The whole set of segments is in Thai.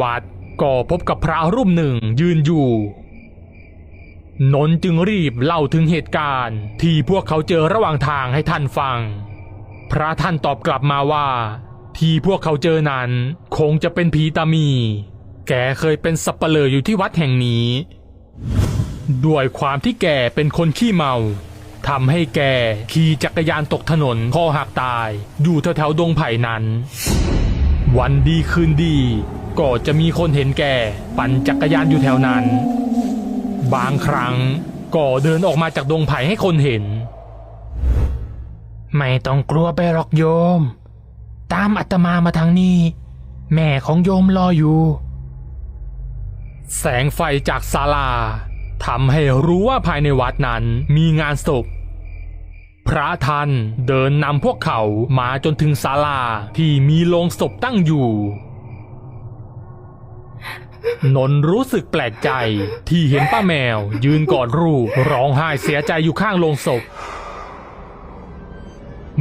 วัดก็พบกับพระรูปหนึ่งยืนอยู่ นนจึงรีบเล่าถึงเหตุการณ์ที่พวกเขาเจอระหว่างทางให้ท่านฟัง พระท่านตอบกลับมาว่า ที่พวกเขาเจอนั้นคงจะเป็นผีตามี แกเคยเป็นสับเปลออยู่ที่วัดแห่งนี้ ด้วยความที่แกเป็นคนขี้เมาทำให้แกขี่จักรยานตกถนนคอหักตาย อยู่แถวๆดงไผ่นั้น วันดีคืนดี ก็จะมีคนเห็นแกปั่นจักรยานอยู่แถวนั้น บางครั้งก็เดินออกมาจากดงไผ่ให้คนเห็น ไม่ต้องกลัวไปหรอกโยม ตามอาตมามาทางนี้ แม่ของโยมรออยู่ แสงไฟจากศาลาทำให้รู้ว่าภายในวัดนั้นมีงานศพ พระท่านเดินนำพวกเขามาจนถึงศาลาที่มีโลงศพตั้งอยู่ นนรู้สึกแปลกใจ ที่เห็นป้าแมว ยืนกอดรูปร้องไห้เสียใจอยู่ข้างโลงศพ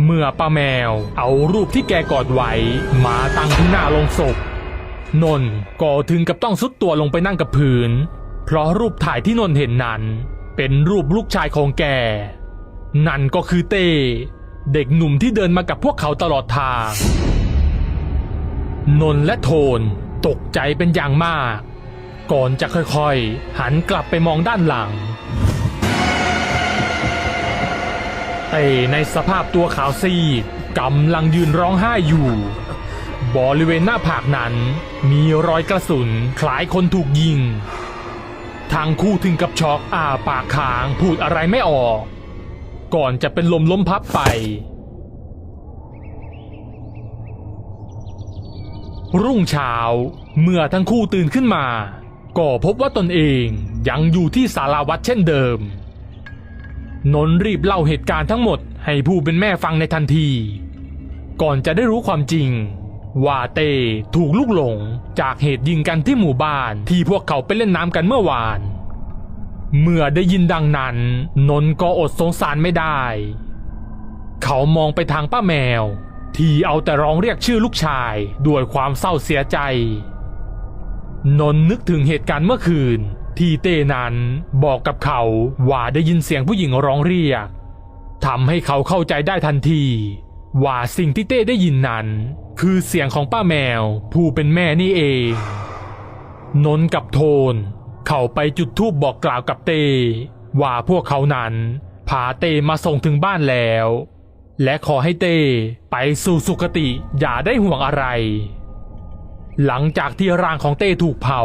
เมื่อป้าแมวเอารูปที่แกกอดไว้มาตั้งที่หน้าโลงศพ นนก็ถึงกับต้องสุดตัวลงไปนั่งกับพื้น เพราะรูปถ่ายที่นนเห็นนั้น เป็นรูปลูกชายของแก นั่นก็คือเต้ เด็กหนุ่มที่เดินมากับพวกเขาตลอดทาง นนและโทน ตกใจเป็นอย่างมาก ก่อนจะค่อยๆ หันกลับไปมองด้านหลังเต้ในสภาพตัวขาวซีดกำลังยืนร้องไห้อยู่ บริเวณหน้าผากนั้นมีรอยกระสุนคล้ายคนถูกยิงทางคู่ถึงกับช็อกอ้าปากค้างพูดอะไรไม่ออก ก่อนจะเป็นลมล้มพับไป รุ่งเช้า เมื่อทั้งคู่ตื่นขึ้นมา ก็พบว่าตนเองยังอยู่ที่ศาลาวัดเช่นเดิม นนท์รีบเล่าเหตุการณ์ทั้งหมดให้ผู้เป็นแม่ฟังในทันที ก่อนจะได้รู้ความจริง ว่าเต้ถูกลูกหลงจากเหตุยิงกันที่หมู่บ้านที่พวกเขาไปเล่นน้ำกันเมื่อวาน เมื่อได้ยินดังนั้น นนท์ก็อดสงสารไม่ได้ เขามองไปทางป้าแมว ที่เอาแต่ร้องเรียกชื่อลูกชายด้วยความเศร้าเสียใจ นนท์นึกถึงเหตุการณ์เมื่อคืน ที่เต้นั้นบอกกับเขาว่าได้ยินเสียงผู้หญิงร้องเรียกทำให้เขาเข้าใจได้ทันที ว่าสิ่งที่เต้ได้ยินนั้น คือเสียงของป้าแมว ผู้เป็นแม่นี่เอง นนท์กับโทน เขาไปจุดธูปบอกกล่าวกับเต้ว่าพวกเขานั้นพาเต้มาส่งถึงบ้านแล้ว และขอให้เต้ไปสู่สุคติอย่าได้ห่วงอะไร หลังจากที่ร่างของเต้ถูกเผา